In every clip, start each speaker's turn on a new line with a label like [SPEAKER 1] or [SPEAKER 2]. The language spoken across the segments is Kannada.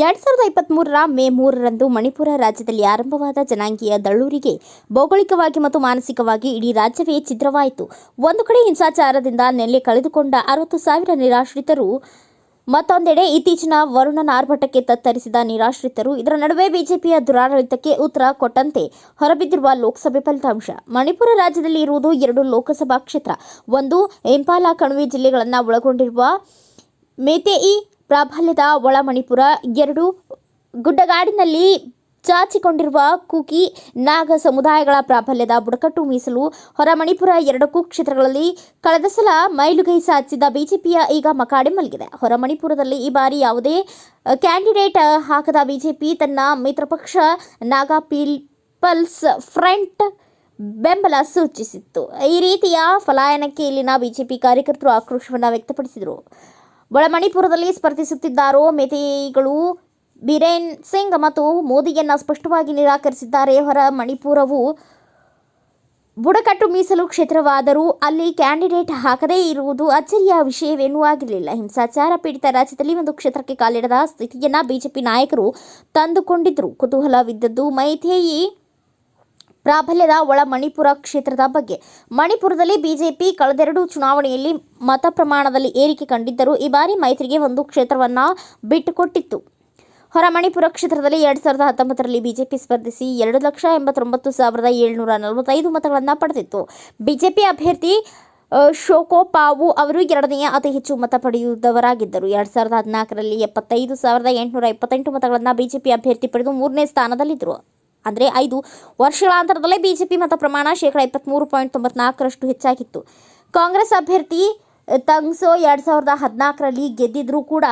[SPEAKER 1] ಇಪ್ಪತ್ಮೂರರ ಮೇ ಮೂರರಂದು ಮಣಿಪುರ ರಾಜ್ಯದಲ್ಲಿ ಆರಂಭವಾದ ಜನಾಂಗೀಯ ದಳ್ಳೂರಿಗೆ ಭೌಗೋಳಿಕವಾಗಿ ಮತ್ತು ಮಾನಸಿಕವಾಗಿ ಇಡೀ ರಾಜ್ಯವೇ ಛಿದ್ರವಾಯಿತು. ಒಂದು ಕಡೆ ಹಿಂಸಾಚಾರದಿಂದ ನೆಲೆ ಕಳೆದುಕೊಂಡ ಅರವತ್ತು ಸಾವಿರ ನಿರಾಶ್ರಿತರು, ಮತ್ತೊಂದೆಡೆ ಇತ್ತೀಚಿನ ವರುಣನ ಆರ್ಭಟಕ್ಕೆ ತತ್ತರಿಸಿದ ನಿರಾಶ್ರಿತರು, ಇದರ ನಡುವೆ ಬಿಜೆಪಿಯ ದುರಾಡಳಿತಕ್ಕೆ ಉತ್ತರ ಕೊಟ್ಟಂತೆ ಹೊರಬಿದ್ದಿರುವ ಲೋಕಸಭೆ ಫಲಿತಾಂಶ. ಮಣಿಪುರ ರಾಜ್ಯದಲ್ಲಿ ಇರುವುದು ಎರಡು ಲೋಕಸಭಾ ಕ್ಷೇತ್ರ. ಒಂದು ಇಂಪಾಲ ಕಣಿವೆ ಜಿಲ್ಲೆಗಳನ್ನು ಒಳಗೊಂಡಿರುವ ಮೇತೆಯಿ ಪ್ರಾಬಲ್ಯದ ಒಳಮಣಿಪುರ ಎರಡು ಗುಡ್ಡಗಾಡಿನಲ್ಲಿ ಚಾಚಿಕೊಂಡಿರುವ ಕುಕಿ ನಾಗ ಸಮುದಾಯಗಳ ಪ್ರಾಬಲ್ಯದ ಬುಡಕಟ್ಟು ಮೀಸಲು ಹೊರ ಮಣಿಪುರ ಎರಡಕ್ಕೂ ಕ್ಷೇತ್ರಗಳಲ್ಲಿ ಕಳೆದ ಸಲ ಮೈಲುಗೈ ಸಾಧಿಸಿದ ಬಿಜೆಪಿಯ ಈಗ ಮಕಾಡೆ ಮಲಗಿದೆ. ಹೊರ ಮಣಿಪುರದಲ್ಲಿ ಈ ಬಾರಿ ಯಾವುದೇ ಕ್ಯಾಂಡಿಡೇಟ್ ಹಾಕದ ಬಿಜೆಪಿ ತನ್ನ ಮಿತ್ರ ಪಕ್ಷ ನಾಗಾ ಪೀಪಲ್ಸ್ ಫ್ರಂಟ್ ಬೆಂಬಲ ಸೂಚಿಸಿತ್ತು. ಈ ರೀತಿಯ ಫಲಾಯನಕ್ಕೆ ಇಲ್ಲಿನ ಬಿಜೆಪಿ ಕಾರ್ಯಕರ್ತರು ಆಕ್ರೋಶವನ್ನು ವ್ಯಕ್ತಪಡಿಸಿದರು. ಒಳಮಣಿಪುರದಲ್ಲಿ ಸ್ಪರ್ಧಿಸುತ್ತಿದ್ದಾರೋ ಮೇತೆಗಳು ಬಿರೇನ್ ಸಿಂಗ್ ಮತ್ತು ಮೋದಿಯನ್ನು ಸ್ಪಷ್ಟವಾಗಿ ನಿರಾಕರಿಸಿದ್ದಾರೆ. ಹೊರ ಮಣಿಪುರವು ಬುಡಕಟ್ಟು ಮೀಸಲು ಕ್ಷೇತ್ರವಾದರೂ ಅಲ್ಲಿ ಕ್ಯಾಂಡಿಡೇಟ್ ಹಾಕದೇ ಇರುವುದು ಅಚ್ಚರಿಯ ವಿಷಯವೇನೂ ಆಗಿರಲಿಲ್ಲ. ಹಿಂಸಾಚಾರ ಪೀಡಿತ ರಾಜ್ಯದಲ್ಲಿ ಒಂದು ಕ್ಷೇತ್ರಕ್ಕೆ ಕಾಲಿಡದ ಸ್ಥಿತಿಯನ್ನು ಬಿಜೆಪಿ ನಾಯಕರು ತಂದುಕೊಂಡಿದ್ದರು ಕುತೂಹಲವಿದ್ದದ್ದು ಮೈಥೇಯಿ ಪ್ರಾಬಲ್ಯದ ಒಳ ಮಣಿಪುರ ಕ್ಷೇತ್ರದ ಬಗ್ಗೆ. ಮಣಿಪುರದಲ್ಲಿ ಬಿಜೆಪಿ ಕಳೆದೆರಡು ಚುನಾವಣೆಯಲ್ಲಿ ಮತ ಪ್ರಮಾಣದಲ್ಲಿ ಏರಿಕೆ ಕಂಡಿದ್ದರೂ ಈ ಬಾರಿ ಮೈತ್ರಿಗೆ ಒಂದು ಕ್ಷೇತ್ರವನ್ನು ಬಿಟ್ಟುಕೊಟ್ಟಿತ್ತು. ಹೊರ ಮಣಿಪುರ ಕ್ಷೇತ್ರದಲ್ಲಿ ಎರಡು ಸಾವಿರದ ಹತ್ತೊಂಬತ್ತರಲ್ಲಿ ಬಿಜೆಪಿ ಸ್ಪರ್ಧಿಸಿ ಎರಡು ಲಕ್ಷ ಎಂಬತ್ತೊಂಬತ್ತು ಸಾವಿರದ ಏಳ್ನೂರ ನಲವತ್ತೈದು ಮತಗಳನ್ನು ಪಡೆದಿತ್ತು. ಬಿಜೆಪಿ ಅಭ್ಯರ್ಥಿ ಶೋಕೋ ಪಾವು ಅವರು ಎರಡನೆಯ ಅತಿ ಹೆಚ್ಚು ಮತ ಪಡೆಯುವವರಾಗಿದ್ದರು. ಎರಡು ಸಾವಿರದ ಹದಿನಾಲ್ಕರಲ್ಲಿ ಎಪ್ಪತ್ತೈದು ಸಾವಿರದ ಎಂಟುನೂರ ಇಪ್ಪತ್ತೆಂಟು ಮತಗಳನ್ನು ಬಿಜೆಪಿ ಅಭ್ಯರ್ಥಿ ಪಡೆದು ಮೂರನೇ ಸ್ಥಾನದಲ್ಲಿದ್ದರು. ಅಂದರೆ ಐದು ವರ್ಷಗಳ ಅಂತರದಲ್ಲೇ ಬಿಜೆಪಿ ಮತ ಪ್ರಮಾಣ ಶೇಕಡ ಇಪ್ಪತ್ತ್ಮೂರು ಪಾಯಿಂಟ್ ತೊಂಬತ್ನಾಲ್ಕರಷ್ಟು ಹೆಚ್ಚಾಗಿತ್ತು. ಕಾಂಗ್ರೆಸ್ ಅಭ್ಯರ್ಥಿ ತಂಗ್ಸೋ ಎರಡು ಸಾವಿರದ ಹದಿನಾಲ್ಕರಲ್ಲಿ ಗೆದ್ದಿದ್ರೂ ಕೂಡ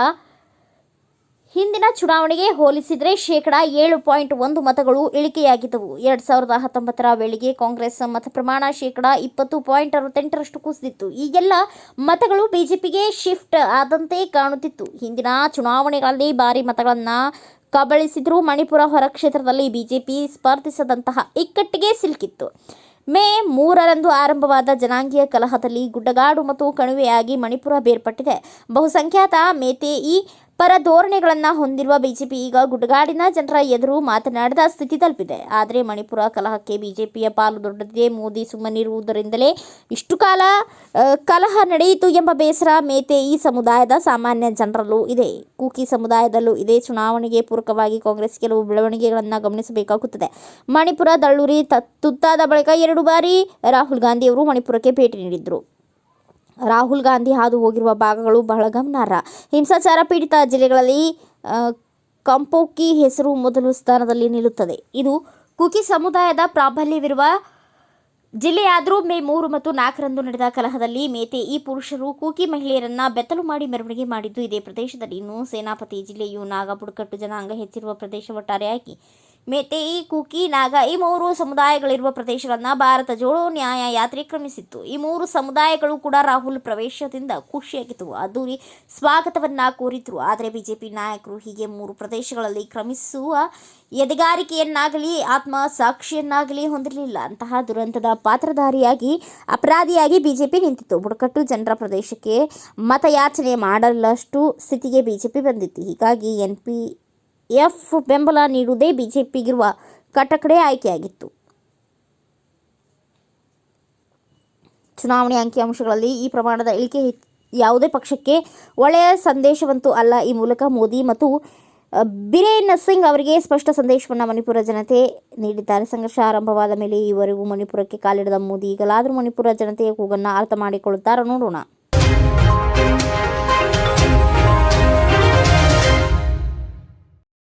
[SPEAKER 1] ಹಿಂದಿನ ಚುನಾವಣೆಗೆ ಹೋಲಿಸಿದರೆ ಶೇಕಡ ಏಳು ಪಾಯಿಂಟ್ ಒಂದು ಮತಗಳು ಇಳಿಕೆಯಾಗಿದ್ದವು. ಎರಡು ಸಾವಿರದ ಹತ್ತೊಂಬತ್ತರ ವೇಳೆಗೆ ಕಾಂಗ್ರೆಸ್ ಮತ ಪ್ರಮಾಣ ಶೇಕಡ ಇಪ್ಪತ್ತು ಪಾಯಿಂಟ್ ಅರವತ್ತೆಂಟರಷ್ಟು ಕುಸಿದಿತ್ತು. ಈಗೆಲ್ಲ ಮತಗಳು ಬಿಜೆಪಿಗೆ ಶಿಫ್ಟ್ ಆದಂತೆ ಕಾಣುತ್ತಿತ್ತು. ಹಿಂದಿನ ಚುನಾವಣೆಗಳಲ್ಲಿ ಭಾರಿ ಮತಗಳನ್ನು ಕಬಳಿಸಿದರೂ ಮಣಿಪುರ ಹೊರ ಕ್ಷೇತ್ರದಲ್ಲಿ ಬಿಜೆಪಿ ಸ್ಪರ್ಧಿಸದಂತಹ ಇಕ್ಕಟ್ಟಿಗೆ ಸಿಲುಕಿತ್ತು. ಮೇ ಮೂರರಂದು ಆರಂಭವಾದ ಜನಾಂಗೀಯ ಕಲಹದಲ್ಲಿ ಗುಡ್ಡಗಾಡು ಮತ್ತು ಕಣಿವೆಯಾಗಿ ಮಣಿಪುರ ಬೇರ್ಪಟ್ಟಿದೆ. ಬಹುಸಂಖ್ಯಾತ ಮೇತೆಯಿ ಪರ ಧೋರಣೆಗಳನ್ನು ಹೊಂದಿರುವ ಬಿಜೆಪಿ ಈಗ ಗುಡ್ಗಾಡಿನ ಜನರ ಎದುರು ಮಾತನಾಡದ ಸ್ಥಿತಿ ತಲುಪಿದೆ. ಆದರೆ ಮಣಿಪುರ ಕಲಹಕ್ಕೆ ಬಿಜೆಪಿಯ ಪಾಲು ದೊಡ್ಡದಿದೆ. ಮೋದಿ ಸುಮ್ಮನಿರುವುದರಿಂದಲೇ ಇಷ್ಟು ಕಾಲ ಕಲಹ ನಡೆಯಿತು ಎಂಬ ಬೇಸರ ಮೇತೆ ಈ ಸಮುದಾಯದ ಸಾಮಾನ್ಯ ಜನರಲ್ಲೂ ಇದೆ. ಕೂಕಿ ಸಮುದಾಯದಲ್ಲೂ ಇದೆ. ಚುನಾವಣೆಗೆ ಪೂರಕವಾಗಿ ಕಾಂಗ್ರೆಸ್ ಕೆಲವು ಬೆಳವಣಿಗೆಗಳನ್ನು ಗಮನಿಸಬೇಕಾಗುತ್ತದೆ. ಮಣಿಪುರ, ದಳ್ಳೂರಿ ತುತ್ತಾದ ಬಳಿಕ ಎರಡು ಬಾರಿ ರಾಹುಲ್ ಗಾಂಧಿಯವರು ಮಣಿಪುರಕ್ಕೆ ಭೇಟಿ ನೀಡಿದ್ರು. ರಾಹುಲ್ ಗಾಂಧಿ ಹಾದು ಹೋಗಿರುವ ಭಾಗಗಳು ಬಹಳ ಗಮನಾರ್ಹ. ಹಿಂಸಾಚಾರ ಪೀಡಿತ ಜಿಲ್ಲೆಗಳಲ್ಲಿ ಕಂಪೋಕಿ ಹೆಸರು ಮೊದಲು ಸ್ಥಾನದಲ್ಲಿ ನಿಲ್ಲುತ್ತದೆ. ಇದು ಕುಕಿ ಸಮುದಾಯದ ಪ್ರಾಬಲ್ಯವಿರುವ ಜಿಲ್ಲೆಯಾದರೂ ಮೇ ಮೂರು ಮತ್ತು ನಾಲ್ಕರಂದು ನಡೆದ ಕಲಹದಲ್ಲಿ ಮೇತೆ ಈ ಪುರುಷರು ಕೂಕಿ ಮಹಿಳೆಯರನ್ನ ಬೆತ್ತಲು ಮಾಡಿ ಮೆರವಣಿಗೆ ಮಾಡಿದ್ದು ಇದೇ ಪ್ರದೇಶದಲ್ಲಿ. ಇನ್ನು ಸೇನಾಪತಿ ಜಿಲ್ಲೆಯು ನಾಗ ಬುಡಕಟ್ಟು ಜನಾಂಗ ಹೆಚ್ಚಿರುವ ಪ್ರದೇಶ ಒಟ್ಟಾರೆಯಾಗಿ ಮೇತೆಯಿ, ಕುಕಿ, ನಾಗ ಈ ಮೂರು ಸಮುದಾಯಗಳಿರುವ ಪ್ರದೇಶಗಳನ್ನು ಭಾರತ ಜೋಡೋ ನ್ಯಾಯ ಯಾತ್ರೆ ಕ್ರಮಿಸಿತ್ತು. ಈ ಮೂರು ಸಮುದಾಯಗಳು ಕೂಡ ರಾಹುಲ್ ಪ್ರವೇಶದಿಂದ ಖುಷಿಯಾಗಿತ್ತು ಅದೂರಿ ಸ್ವಾಗತವನ್ನು ಕೋರಿದ್ರು. ಆದರೆ ಬಿಜೆಪಿ ನಾಯಕರು ಹೀಗೆ ಮೂರು ಪ್ರದೇಶಗಳಲ್ಲಿ ಕ್ರಮಿಸುವ ಎದೆಗಾರಿಕೆಯನ್ನಾಗಲಿ ಆತ್ಮ ಸಾಕ್ಷಿಯನ್ನಾಗಲಿ ಹೊಂದಿರಲಿಲ್ಲ. ಅಂತಹ ದುರಂತದ ಪಾತ್ರಧಾರಿಯಾಗಿ, ಅಪರಾಧಿಯಾಗಿ ಬಿಜೆಪಿ ನಿಂತಿತ್ತು. ಬುಡಕಟ್ಟು ಜನರ ಪ್ರದೇಶಕ್ಕೆ ಮತಯಾಚನೆ ಮಾಡಲಷ್ಟು ಸ್ಥಿತಿಗೆ ಬಿಜೆಪಿ ಬಂದಿತ್ತು. ಹೀಗಾಗಿ ಎನ್ ಪಿ ಎಫ್ ಬೆಂಬಲ ನೀಡುವುದೇ ಬಿಜೆಪಿಗಿರುವ ಕಟಕಡೆ ಆಯ್ಕೆಯಾಗಿತ್ತು. ಚುನಾವಣೆ ಅಂಕಿಅಂಶಗಳಲ್ಲಿ ಈ ಪ್ರಮಾಣದ ಇಳಿಕೆ ಯಾವುದೇ ಪಕ್ಷಕ್ಕೆ ಒಳ್ಳೆಯ ಸಂದೇಶವಂತೂ ಅಲ್ಲ. ಈ ಮೂಲಕ ಮೋದಿ ಮತ್ತು ಬಿರೇನ್ ಸಿಂಗ್ ಅವರಿಗೆ ಸ್ಪಷ್ಟ ಸಂದೇಶವನ್ನು ಮಣಿಪುರ ಜನತೆ ನೀಡಿದ್ದಾರೆ. ಸಂಘರ್ಷ ಆರಂಭವಾದ ಮೇಲೆ ಈವರೆಗೂ ಮಣಿಪುರಕ್ಕೆ ಕಾಲಿಡದ ಮೋದಿ, ಈಗಲಾದರೂ ಮಣಿಪುರ ಜನತೆಯ ಕೂಗನ್ನು ಅರ್ಥ ಮಾಡಿಕೊಳ್ಳುತ್ತಾರೋ ನೋಡೋಣ.